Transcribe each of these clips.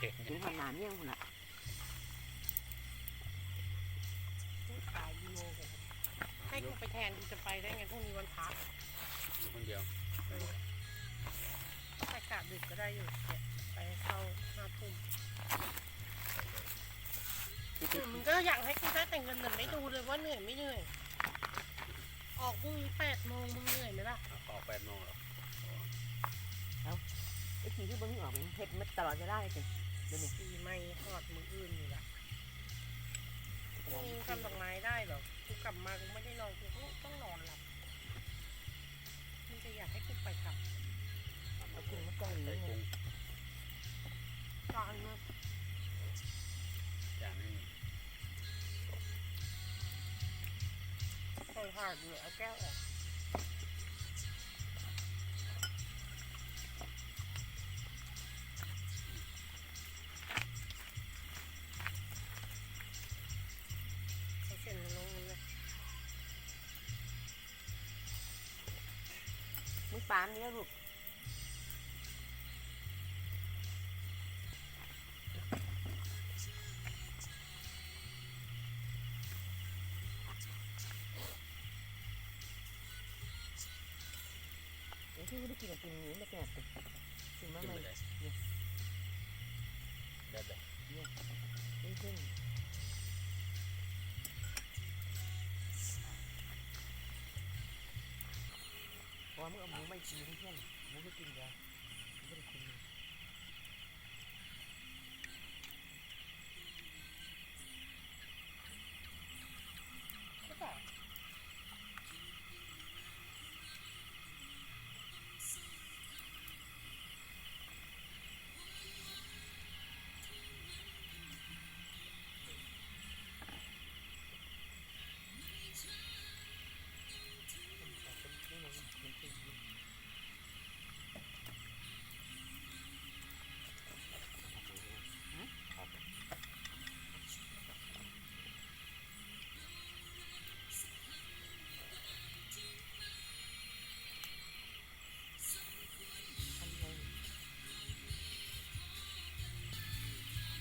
ถึงขนาดเนี้ยคุณละขายดีโมกันให้กูไปแทนกูจะไปได้ไงพรุ่งนี้วันพักอยู่คนเดียวไปกะดึกก็ได้อยู่เนี่ยไปเข้าห้าทุ่มอืมมึงก็อยากให้กูได้แต่เงินแต่ไม่ดูเลยว่าเหนื่อยไม่เหนื่อย ออกพรุ่งนี้แปดโมงมึงเหนื่อยไหมล่ะขอแปดโมงหรอไอ้ทีที่บ่มีออกมันเฮ็ดมันตลอดเวลาเลย สิเดี๋ยวนี้ปีไม่ทอดมืออื่นอยู่ละพรุ่งนี้ทำดอกไม้ได้เหรอกูกลับมากูไม่ได้นอนกูก็ต้องนอนหลับมึงจะอยากให้กูไปกลับเอากุ้งมาก่อนใส่เลยกุ้งตอนนั้นอย่างนี้ใส่ห่านอยู่เอาแก้วออก ปานนี้ลูกเดี๋ยวที่ได้กินกับกินนี้ไม่แก่ติถึ มึงเอาหมูไม่กินเพื่อนหมูไม่กินเดี๋ยว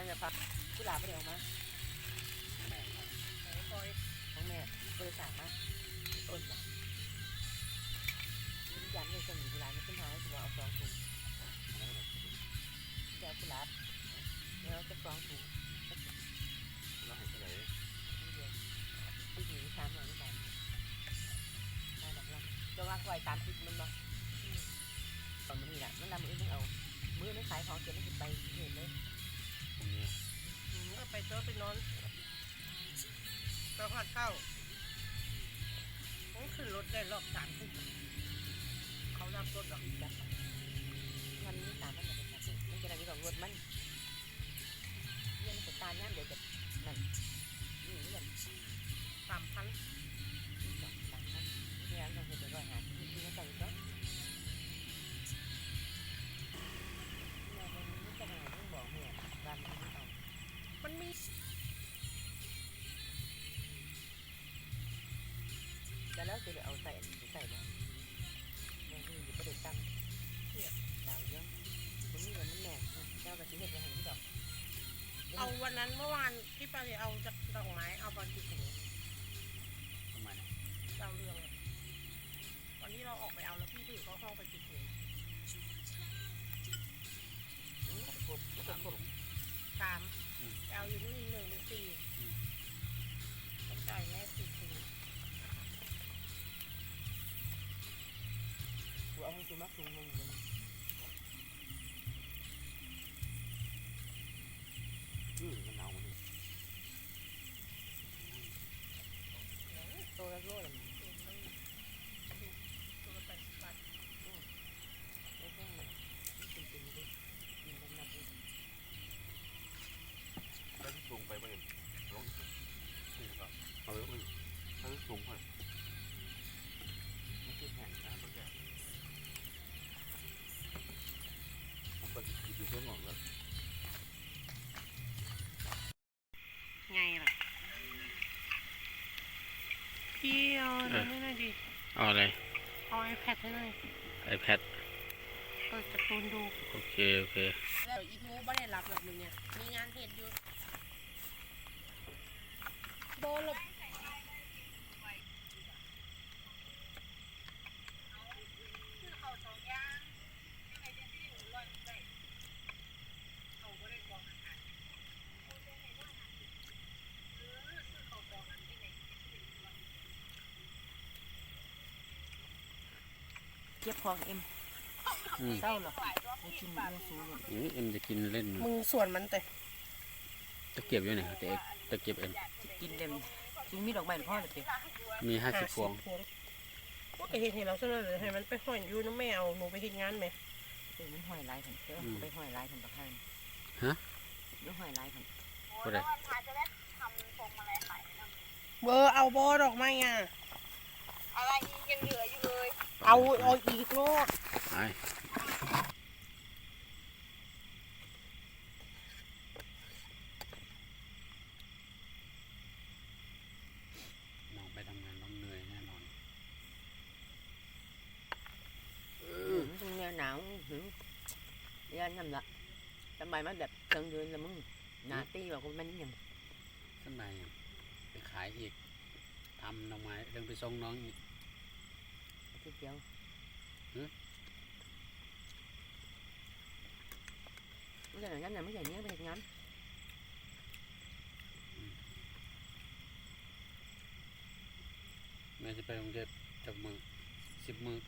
นั่นจะพักกุหลาบไปเดี๋ยวมาแม่ไอ้บอยของแม่บริษัทมาต้นมายันในสมุนกุหลาบนี่ขึ้นมางให้ถือว่าเอาสองถุงจะเอากุหลาบแล้วจะสองถุงเราให้เท่าไหร่นี่เดียวที่หนีสามหลังด้วยกันได้ดอกละจะวางไว้สามสิบมันบ่ตอนนี้แหละมันนำมือนึงเอามือนึงขายของเก็บไม่ติดไปเห็นเลย เจอไปนอนไปหอดเข้าผมขึ้นรถได้รอบสามทุ่มเขารับรถหรอกจ้ะมันมีตามมันจะเป็นแบบนี้มันจะได้มีของรถมันเรื่องสตาร์ทย่ามเดี๋ยวจะนั่นนี่เรื่องสามพัน แต่แล้วจะเอาใส่อันนี้ใส่บ้างแม่ก็อยู่ประเด็นตั้งเนี่ยดาวเยอะมันมีเงินมันแน่เจ้ากับที่เห็นไปหันที่ดอกเอาวันนั้นเมื่อวานที่ไปเอาจากดอกไม้เอาบอลกี่ถุงทำไมนะดาวเรืองอะวันที่เราออกไปเอาแล้วพี่ถือเข้าห้องไปกี่ถุงผมสาม กูเอาให้กูมาคุมมึงอยู่นะ อืมมันหนาวมันนี่ โตแล้วโลด ตัวละแปดสิบบาท ไม่ต้องมาเป็นเป็นดิกินกันนับดิ แล้วที่สูงไปบ่เห็นลงนี่ก็เอาไว้คนถ้าสูงกว่ามันคือแห้งนะมันแก่มันก็อยู่เพื่อนหมดเลย ไงล่ะ พี่เอาอันนั้นให้หน่อยดิ เอาอะไร เอาไอแพดให้หน่อย iPad เปิดการ์ตูนดู โอเค โอเค แล้วอีมูไม่ได้รับแบบนึงเนี่ย มีงานเหตุอยู่โบลบ เก็บของเอ็มอืม เศร้าหรอไม่กินเนื้อซูเลยนี่เอ็มจะกินเล่นมึงส่วนมันแต่ตะเกียบอยู่ไหนแต่เอ็กตะเกียบเอ็มกินเต็มจริงมีดอกไม้หรือพ่อเลยสิมีห้าสิบพวงพวงว่าไปเห็นเห็นเราซะเลยให้มันไปห้อยอยู่น้ำแมวหนูไปเห็นงานไหมเออมันห้อยลายกันเออไปห้อยลายกันตะไคร้ฮะมันห้อยลายกันก็ได้เบอร์เอาบอดอกไม้อะ อะไรยังเหลืออยู่เลย เอาเอาอีกโลดไปน้องไปทำงานน้องเหนื่อยแน่นอนมันต้องแนวหนาวหึงยันทำละทำไมมันแบบเชิงเดินละมึงหนาตีแบบคนมันยังสบายยังไปขายอีกทำน้องไม้เรื่องไปส่งน้องอีกที เดียวหึไม่ใช่อย่างนั้นนะไม่ใช่เนี้ยไปเห็นงานแม่จะไปโรงเรียนจับมือสิบมือ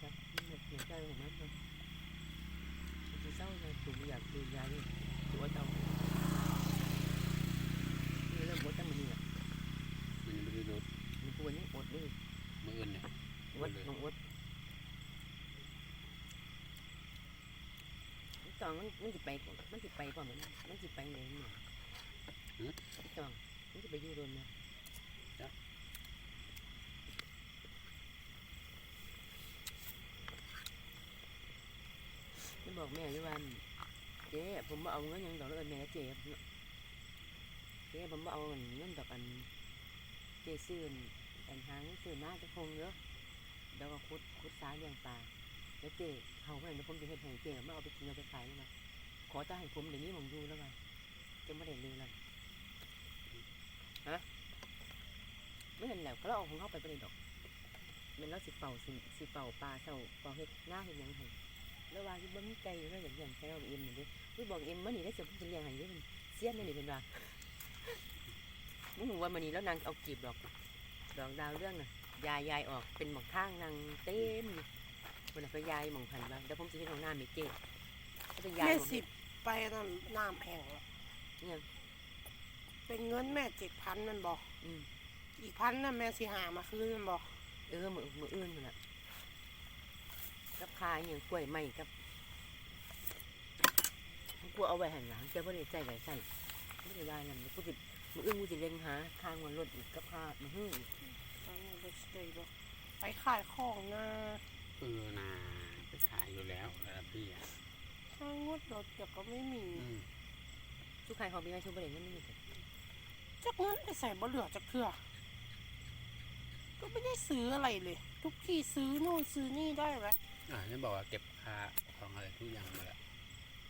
ครับมันเหนื่อยใจของมันเลยมันเศร้าเลยถูกอยากดูยาดิตัวเจ้านี่เริ่มปวดตั้งมันนี่แหละมันยังไม่ได้รถมันปวดนี่ปวดนี่มืออื่นเนี่ยอวด น้องอวดตอนมันมันจะไปก่อนมันจะไปก่อนมันมันจะไปเลยเนี่ยตอนมันจะไปอยู่โดนนะมันบอกแม่ด้วยว่าเจ๊ผมมาเอาเงินยังดอกแล้วแม่เจ๊เจ๊ผมมาเอาเงินดอกอันเจ๊ซื้ออันหางซื้อมาจะคงเยอะ แล้วก็คุดคุดซ้ายเลี้ยงปลาแล้วเจ๊เขาไปแล้วผมจะเห็นให้เจ๊มาเอาไปกินเอาไปขายแล้วมาขอจะให้ผมเดี๋ยวนี้ผมดูแล้วว่าจะไม่ได้เลยแล้วฮะไม่เห็นแล้วก็เราเอาของเขาไปประเด็นดอกมันแล้วสิเป่าสิสิเป่าปลาเสาเป่าเห็ดหน้าเห็ดหยังไงแล้วว่าที่บ่มีไก่แล้วอย่างอย่างแค่เราเอ็มเหมือนเดิมวิบอกเอ็มมื่อนี้ได้เสียผมจะเลี้ยงให้ด้วยมันเสี้ยนนี่เป็นว่ามึงหูว่ามันนี้แล้วนางเอากีบดอก ดอกดาวเรื่องน่ะ ยายยายออกเป็นหมองข้างนางเต็มวันนั้นก็ยายหมองพันบ้างแล้วผมจะให้ของหน้าเมเจ้ก็จะยายแม่หม้องสิบไปนั่นน้ำแห้งแล้วเนี่ยเป็นเงินแม่เจ็ดพันมันบอก อืมอีกพันน่ะแม่สิหามาคืนมันบอกเออมือมืออื่นมันละกับคายอย่างกล้วยไม้กับกูเอาไว้หันหลังเจ้าพ่อได้ใจไว้ใส่ไม่ได้ว่านั่นกูจะมืออื่นกูจะเล็งหาข้างวันรถอีกกับข้ามือหื้ออีก เอาเงินไปเฉยบอกไปขายของนะเออนาไปขายอยู่แล้วระดับพี่อะค่างวดรถเดี๋ยวก็ไม่มีอืมทุกใครเขามีไว้ทุกประเด็นนั่นนี่จักเงินไปใส่บ่เหลือจักเถื่อก็ไม่ได้ซื้ออะไรเลย ทุกที่ซื้อนู่นซื้อนี่ได้ไหมอ่าฉันบอกว่าเก็บค่าของอะไรทุกอย่างมาแล้ว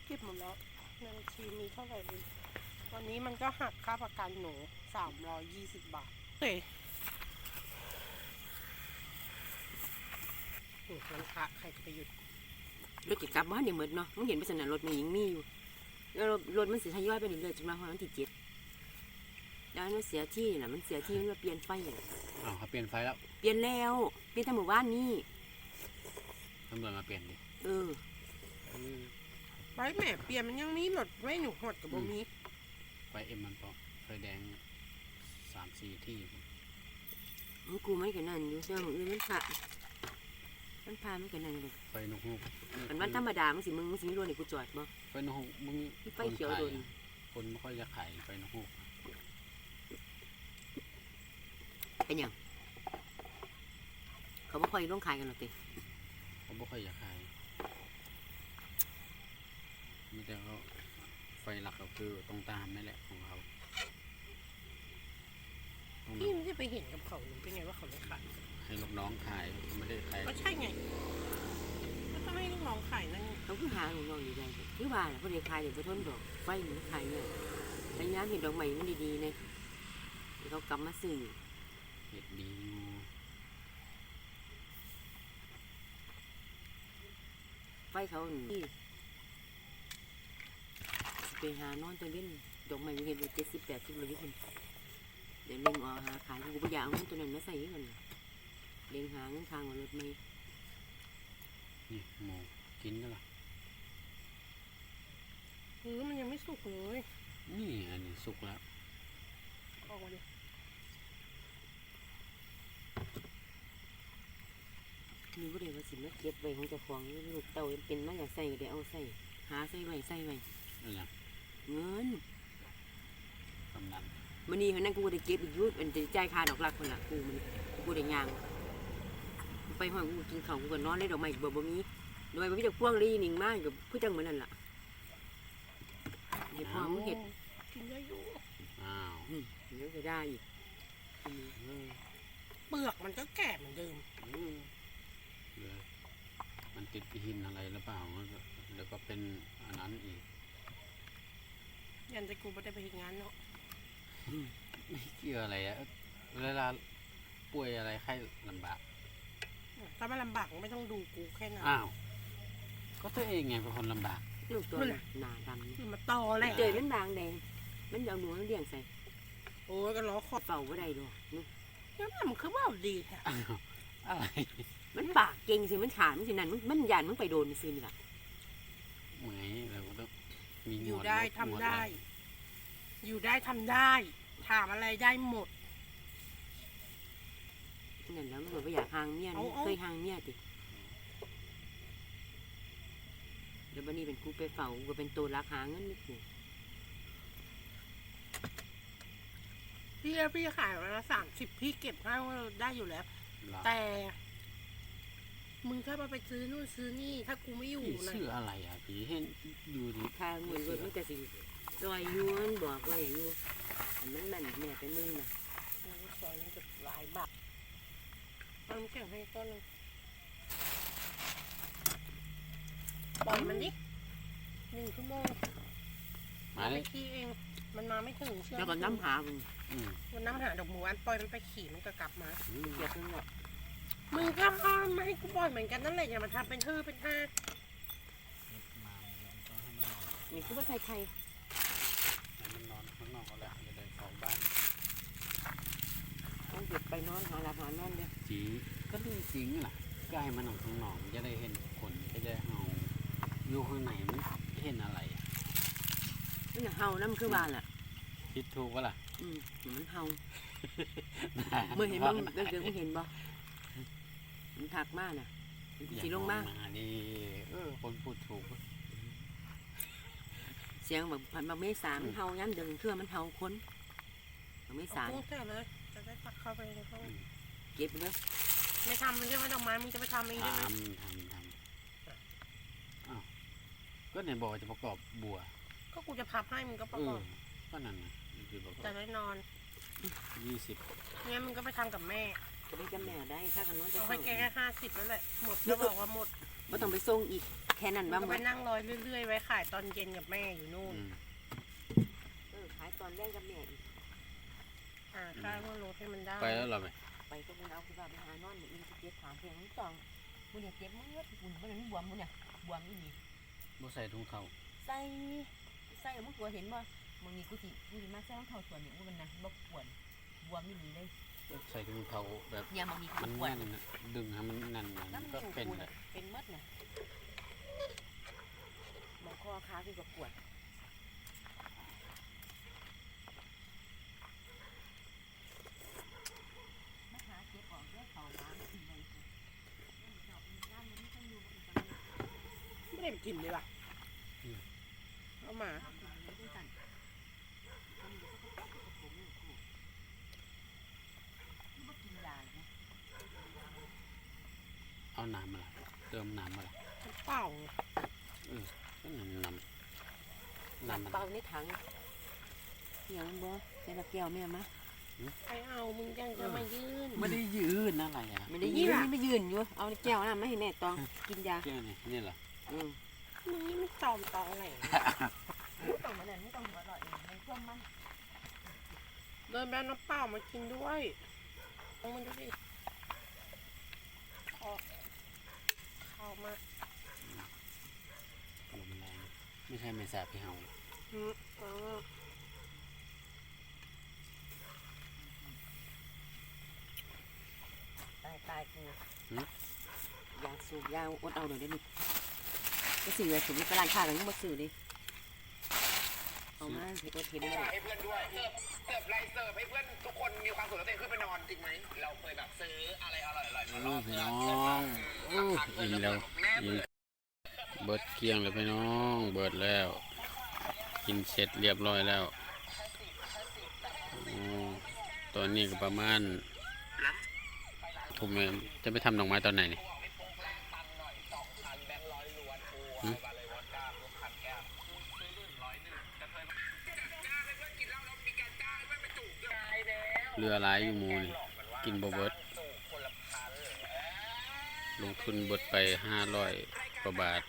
เก็บหมดแล้วในบัญชีมีเท่าไหร่ดีวันนี้มันก็หักค่าประกันหนูสามร้อยยี่สิบบาทเฮ้ ยโอ้มันพระใครจะไปหยุดรถจะกลับบ้านเดี๋ยวหมดเนาะมึงเห็นไปสนามรถมันยังมีอยู่ แล้วรถรถมันเสียทยอยไปเรื่อยๆจนมาวันที่เจ็ดแล้วมันเสียที่น่ะมันเสียที่มันมาเปลี่ยนไฟอะอ้าวเขาเปลี่ยนไฟแล้วเปลี่ยนแล้วเปลี่ยนทั้งหมู่บ้านนี่ตำรวจมาเปลี่ยนดิเออไปแม่เปลี่ยนมันยังมีรถไว้หนูหดกับบ่มีไฟเอ็มมันก็ไฟแดงสามสี่ที่ มันกูไม่กันนั่นอยู่เรื่องอื่นมันพา มันพาไม่กันนั่นเลยไฟนกฮูกมันวันธรรมดามึงสิมึงมึงสิมีรถให้กูจอดบ่ไฟนกฮูกมึงมีไฟเขียวโดนคนไม่ค่อยจะขายไฟนกฮูกเป็นหยังเขาบ่ค่อยลงขายกันหรอกติเขาไม่ค่อยจะขายมีแต่เขาไฟหลักก็คือตรงตามนี่แหละของเขาตรงพี่นั้นไม่ได้ไปเห็นกับเขาหรือเป็นไงว่าเขาไม่ขาย ให้ลูกน้องขายไม่ได้ขายก็ใช่ไงก็ต้องให้ลูกน้องขายหาลูกน้องอยู่ได้คือว่าน่ะบ่ได้ขายเดี๋ยวบ่ทนดอกไฟมันขายเนี่ยแต่ยามเห็นดอกไม้มันดีๆเนี่ยเขากลับมาซื้อเห็ดดีอยู่ไฟเขานี่ไปหานอนตะเล่นดอกไม้อยู่เห็นว่า70 80เลยอยู่พุ่นเดี๋ยวเล็งเออกหาขายกูบ่อยากเอาเงินตัวนั้นมาใส่ให้กันน่ะ เล็งหาเงินทางว่ารถไม่นี่หมูกินก็ล่ะเออมันยังไม่สุกเลย นี่อันนี้สุกแล้วออกมาดิมีบ่ได้ว่าสิมาเก็บไว้ของเจ้าของนี่ลูกเต้ายังเป็นมาอยากใส่ก็ได้เอาใส่ หาใส่ไว้ใส่ไว้นี่นะเงินกำนันมันนี่มันนั่นกูก็ได้เก็บอีกอยุดมันจะจ่ายค่าดอกรักคนละกูมันกูได้ยางกู ไปห้องกูกินข้าวกูก็นอนได้ดอกไม้บ่บ่มีโดยบ่มีแต่พวงลีนิ่งมากกับผู้จังเหมือนนั่นล่ะเดี๋ยวพอมึงเห็ดกินได้อยู่อ้าว อืมเดี๋ยวจะได้อีกอืมเออเปลือกมันก็แก่เหมือนเดิมอืมเลยมันติดหินอะไรหรือเปล่ามันก็เดี๋ยวก็เป็นอันนั้นอีกยันจะกูไม่ได้ไปเฮ็ดงานเนาะไม่เกี่ยวอะไรอะเวลาป่วยอะไรไข้ลำบาก ถ้ามันลำบากไม่ต้องดูกูแค่นั้นอ้าว ก็ตัวเองไงเป็นคนลำบาก ลูกตัวน่ะหน้าดำนี่คือมาตอแหละเจอมันบางแดง มันเอาหนูเลี้ยงใส่โอ้ยก็ล้อคอเฝ้าบ่ได้ดอกนี่แล้วมันคือว่าดีแท้อ้าวอะไรมันปากเก่งสิมันขาดมันสินั่นมันมันยานมันไปโดนซื่อนี่ล่ะไหมเราก็ต้องมีหนอยู่วดได้ลบทำหนวได้อะรอยู่ได้ทำได้ ถามอะไรได้หมด นั่นแล้วมันก็บ่อยากห่างเมียเอามันเอาเคยห่างเมียติเดี๋ยวบันนี้เป็นกูไปเฝ้ากูก็เป็นตัวรักหาเงินนี่กูพี่พี่ขายวันละสามสิบพี่เก็บให้ได้อยู่แล้วหรอแต่ มึงถ้ามาไปซื้อนู่นซื้อนี่ ถ้ากูไม่อยู่ผีนะ เสื้ออะไรอะผีเห็นดูดิค่าเงินรถมันก็สิซอยอยวนบอกว่าอย่างนี้อันมันมันแม่ไปมึงน่ะโอ้ยซอยมันจะหลายบาท เอาน้ำแข็งให้ต้นหนึงปล่อยมันดิหนึ่งชั่วโมงมาไปเลยขี้เอง มันมาไม่ถึงเชื่อแล้วก็น้ำหามึงอืมมันน้ำหาดอกหมูอันปล่อยมันไปขี่มันก็กลับมา อืมเกลียดมึงหรอกมึงก็เอามาให้กูปล่อยเหมือนกันนั่นแหละอย่ามาทำเป็นทื่อเป็นท่านี่กูว่าใส่ไข่ให้มันนอนข้างนอกก็แล้วจะได้เข้าบ้าน ต้องเก็บไปนอนหาหลับหานอนเด้อ จีก็ดีจริงล่ะก็ให้มันออกข้างนอกมันจะได้เห็นคนจะได้เอาอยู่ข้างในมันเห็นอะไรอะมันน่ะเฮาน้ำคือบ้านล่ะ คิดถูกปะล่ะ อืมมันเฮาเมื่อเห็นบ้างเด็กๆมึงเห็นบ่มันถักมากน่ะมันสิลงมาอย่นี่เออคนพูดถูก เสียงแบบพันบางเมษามันเฮาย้ำเดินเครื่องมันเฮาคนบางเมษาเอากุ้งใส่เลยจะได้ตักเข้าไปในห้อง เก็บไปเลยไม่ทำมันใช่ไหมดอกไม้มึงจะไปทำเองใช่ไหมทำทำทำอ้าวก็ไหนบอกว่าจะประกอบบัวก็กูจะพับให้มึงก็ประเอกออบก็นั่นนะนี่คือประกอจะบได้นอนยี่สิบงั้นมึงก็ไปทำกับแม่จะได้จำแนกได้ถ้ากันน้องจะเอาเข้าให้แกแค่ห้าสิบนั่นแหละหมดก็บอกว่าหมดไม่ต้องไปส่งอีกแค่นั้นมึว่างก็หมไปดนั่งรอยเรื่อยๆไว้ขายตอนเย็นกับแม่อยู่นู่น อืมเออขายตอนแรกกับแม่อีกอ่าค่าว่ารถให้มันได้ไปแล้วเหรอไหม ไปก็มึงเอาคือว่าไปหานอนมึงอีกเจ็บขาเพียงมึงจองมึงเนี่ยเจ็บมึงเยอะมึงมันบวมมึงเนี่ยบวมอีนี่บ่ใส่ถุงเท้าใส่ใส่แล้วมึงกลัวเห็นบ่มึงนี่กูสิกูสิมาใส่รองเท้าส่วนเนี่ยกูมันนะบ่ปวดบวมอีนี่เลยใส่ถุงเท้าแบบเนี่ยมึงนี่กูมันปวดแน่นนะดึงให้มันแน่นนะแล้วมันมันก็อยู่เป็นกูเลน่ะยเป็นมดน่ะมองคอขาคือกับปวดมาหาเจ็บออกเด้อเขาล้างสิเลย ไม่ได้ไปกินเลยว่ะเอามาเอาน้ำมาละเติมน้ำมาละเปล่าก็น้ำน้ำน้ำมันเปล่าในถังเดี๋ยวมันบ่ใส่ละแก้วแม่มาใครเอามึงยังจะมายื่นไม่ได้ยืนอะไรอะไม่ได้นี่ยืนล่ะนี่ไม่ยืนอยู่เอาแก้วน้ำมาให้แม่ตองกินยาแค่นี้นี่เหรออืม มึงนี่ไม่ตอมตออะไรไม่ต้องมาเนี่ยไม่ต้องหัวเราะเองมันช่วงมันเดินแบรนด์น้ำเปล่ามากินด้วยเอามันดูดิขอข้าวมากลมแรงไม่ใช่ไม่แสบพี่เฮาอืมอืมตายตายกูยางสูบยางอดเอาเดี๋ยวได้นี่ ก็สื่อสูบนี่กระลานข้ากันยังมาสื่อดิเอามาสิอดเห็นเลยให้เพื่อนด้วยเสิร์ฟเสิร์ฟไรเสิร์ฟให้เพื่อนทุกคนมีความสุขแล้วตัวเองขึ้นไปนอนจริงไหมเราเคยแบบซื้ออะไรอร่อยๆมาโอ้ล่อพี่เพื่อนน้องโอ้อิ่มแล้วอิ่มเบิดเกลี้ยงแล้วพี่น้องเบิดแล้ว กินเสร็จเรียบร้อยแล้วโอ้ตอนนี้ก็ประมาณทุ่มเองจะไปทำดอกไม้ตอนไหนนี่หึ เรือหลายอยู่หมูนี่กินบ่เบิดลงทุนเบิดไปห้าร้อยกว่าบาท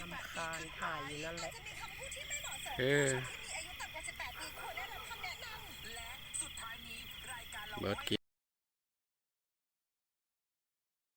ลำคาญถ่ายอยู่นั่นแหละเออเบิดกิน